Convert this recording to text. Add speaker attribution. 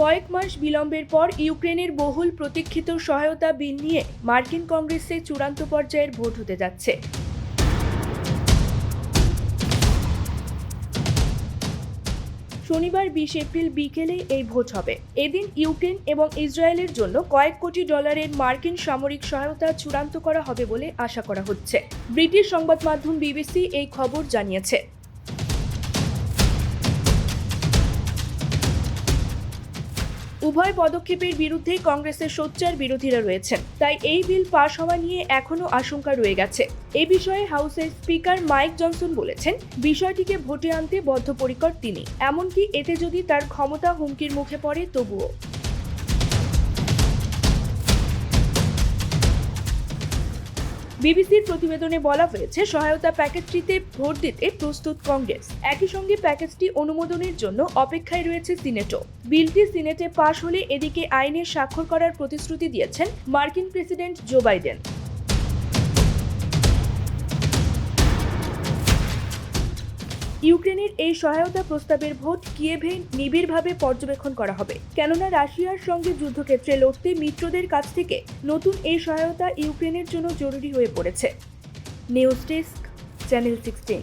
Speaker 1: কয়েক মাস বিলম্বের পর ইউক্রেনের বহুল প্রতীক্ষিত সহায়তা বিল নিয়ে মার্কিন কংগ্রেসে চূড়ান্ত পর্যায়ের ভোট হতে যাচ্ছে। শনিবার বিশ এপ্রিল বিকেলে এই ভোট হবে। এদিন ইউক্রেন এবং ইসরায়েলের জন্য কয়েক কোটি ডলারের মার্কিন সামরিক সহায়তা চূড়ান্ত করা হবে বলে আশা করা হচ্ছে। ব্রিটিশ সংবাদ মাধ্যম বিবিসি এই খবর জানিয়েছে। উভয় পদক্ষেপের বিরুদ্ধেই কংগ্রেসের সোচ্চার বিরোধীরা রয়েছেন। তাই এই বিল পাশ হওয়া নিয়ে এখনও আশঙ্কা রয়ে গেছে। এ বিষয়ে হাউসের স্পিকার মাইক জনসন বলেছেন, বিষয়টিকে ভোটে আনতে বদ্ধপরিকর তিনি। এমনকি এতে যদি তার ক্ষমতা হুমকির মুখে পড়ে, তবুও। বিবিসির প্রতিবেদনে বলা হয়েছে, সহায়তা প্যাকেজটিতে ভোট দিতে প্রস্তুত কংগ্রেস। একই সঙ্গে প্যাকেজটি অনুমোদনের জন্য অপেক্ষায় রয়েছে সিনেটও। বিলটি সিনেটে পাশ হলে এদিকে আইনের স্বাক্ষর করার প্রতিশ্রুতি দিয়েছেন মার্কিন প্রেসিডেন্ট জো বাইডেন। ইউক্রেনের এই সহায়তা প্রস্তাবের ভোট কিয়েভে নিবিড়ভাবে পর্যবেক্ষণ করা হবে। কেননা রাশিয়ার সঙ্গে যুদ্ধক্ষেত্রে লড়তে মিত্রদের কাছ থেকে নতুন এই সহায়তা ইউক্রেনের জন্য জরুরি হয়ে পড়েছে। News desk, channel sixteen.